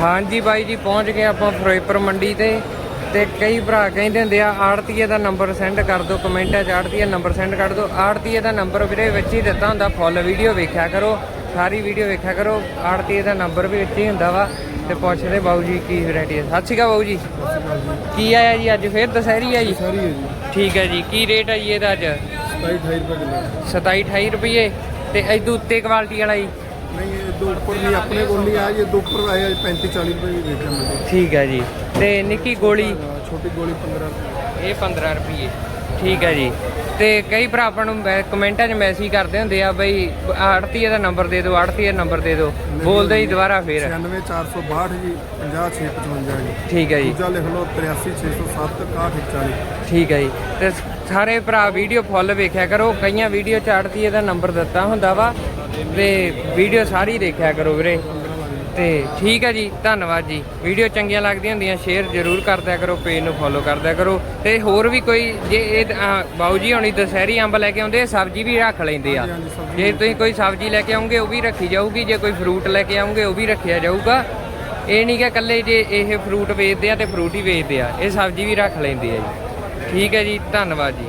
ਹਾਂਜੀ ਬਾਈ ਜੀ ਪਹੁੰਚ ਗਏ ਆਪਾਂ ਫਿਰੋਜ਼ਪੁਰ ਮੰਡੀ ਤੇ ਤੇ ਕਈ ਭਰਾ ਕਹਿੰਦੇ ਹੁੰਦੇ ਆ ਆੜਤੀਏ ਦਾ ਨੰਬਰ ਸੈਂਡ ਕਰ ਦਿਓ ਕਮੈਂਟਾਂ 'ਚ ਆੜਤੀਏ ਨੰਬਰ ਸੈਂਡ ਕਰ ਦਿਓ। ਆੜਤੀਏ ਦਾ ਨੰਬਰ ਵੀਰੇ ਵਿੱਚ ਹੀ ਦਿੱਤਾ ਹੁੰਦਾ ਫੁੱਲ ਵੀਡੀਓ ਵੇਖਿਆ ਕਰੋ ਸਾਰੀ ਵੀਡੀਓ ਵੇਖਿਆ ਕਰੋ ਆੜਤੀਏ ਦਾ ਨੰਬਰ ਵੀ ਵਿੱਚ ਹੀ ਹੁੰਦਾ ਵਾ ਤੇ ਪੁੱਛਦੇ ਬਾਊ ਜੀ ਕੀ ਵੈਰਾਈਟੀ ਹੈ ਸਤਿ ਸ਼੍ਰੀ ਅਕਾਲ ਬਾਊ ਜੀ। ਕੀ ਆਇਆ ਜੀ ਅੱਜ ਫੇਰ ਦਸਹਿਰੀ ਆ ਜੀ? ਸਾਰੀ ਹੈ ਜੀ। ਠੀਕ ਹੈ ਜੀ ਕੀ ਰੇਟ ਹੈ ਜੀ ਇਹਦਾ ਅੱਜ? 27 28 ਰੁਪਏ ਕਿਲੋ। 27 28 ਰੁਪਏ ਤੇ ਇਦੋਂ ਉੱਤੇ ਕੁਆਲਿਟੀ ਵਾਲਾ ਜੀ। ਆਪਣੇ 35 40 ਰੁਪਏ ਵੀ ਵੇਚਿਆ ਮੈਂ ਠੀਕ ਹੈ ਜੀ। ਤੇ ਨਿੱਕੀ ਗੋਲੀ? ਛੋਟੀ ਗੋਲੀ 15 ਰੁਪਏ। ਇਹ 15 ਰੁਪਏ। ਠੀਕ ਹੈ ਜੀ। ਤੇ ਕਈ ਭਰਾ ਆਪਾਂ ਨੂੰ ਮੈ- ਕਮੈਂਟਾਂ 'ਚ ਮੈਸੇਜ ਕਰਦੇ ਹੁੰਦੇ ਆ ਬਈ ਆੜਤੀਏ ਦਾ ਨੰਬਰ ਦੇ ਦਿਓ ਆੜਤੀਏ ਦਾ ਨੰਬਰ ਦੇ ਦਿਓ। ਬੋਲਦੇ ਹੀ ਦੁਬਾਰਾ ਫੇਰ। 96462 ਜੀ 50655 ਜੀ। ਠੀਕ ਹੈ ਜੀ। ਦੂਜਾ ਲਿਖ ਲਓ 83607 6140 ਠੀਕ ਹੈ ਜੀ। ਤੇ ਸਾਰੇ ਭਰਾ ਵੀਡੀਓ ਫੁੱਲ ਵੇਖਿਆ ਕਰੋ। ਕਈਆਂ ਵੀਡੀਓ ਚ ਆੜਤੀਏ ਦਾ ਨੰਬਰ ਦਿੱਤਾ ਹੁੰਦਾ ਵਾ। ਤੇ ਵੀਡੀਓ ਸਾਰੀ ਦੇਖਿਆ ਕਰੋ ਵੀਰੇ। ਤੇ ਠੀਕ ਹੈ ਜੀ ਧੰਨਵਾਦ ਜੀ। ਵੀਡੀਓ ਚੰਗੀਆਂ ਲੱਗਦੀਆਂ ਹੁੰਦੀਆਂ ਸ਼ੇਅਰ ਜ਼ਰੂਰ ਕਰਦਿਆ ਕਰੋ ਪੇਜ ਨੂੰ ਫੋਲੋ ਕਰਦਿਆ ਕਰੋ। ਤੇ ਹੋਰ ਵੀ ਕੋਈ ਜੇ ਇਹ ਬਾਊ ਜੀ ਹੋਣੀ ਦਸਹਿਰੀ ਅੰਬ ਲੈ ਕੇ ਆਉਂਦੇ ਸਬਜ਼ੀ ਵੀ ਰੱਖ ਲੈਂਦੇ ਆ। ਜੇ ਤੁਸੀਂ ਕੋਈ ਸਬਜ਼ੀ ਲੈ ਕੇ ਆਉਂਗੇ ਉਹ ਵੀ ਰੱਖੀ ਜਾਊਗੀ ਜੇ ਕੋਈ ਫਰੂਟ ਲੈ ਕੇ ਆਉਂਗੇ ਉਹ ਵੀ ਰੱਖਿਆ ਜਾਊਗਾ। ਇਹ ਨਹੀਂ ਕਿ ਇਕੱਲੇ ਜੇ ਇਹ ਫਰੂਟ ਵੇਚਦੇ ਆ ਤੇ ਫਰੂਟ ਹੀ ਵੇਚਦੇ ਆ ਇਹ ਸਬਜ਼ੀ ਵੀ ਰੱਖ ਲੈਂਦੇ ਆ ਜੀ। ਠੀਕ ਹੈ ਜੀ ਧੰਨਵਾਦ ਜੀ।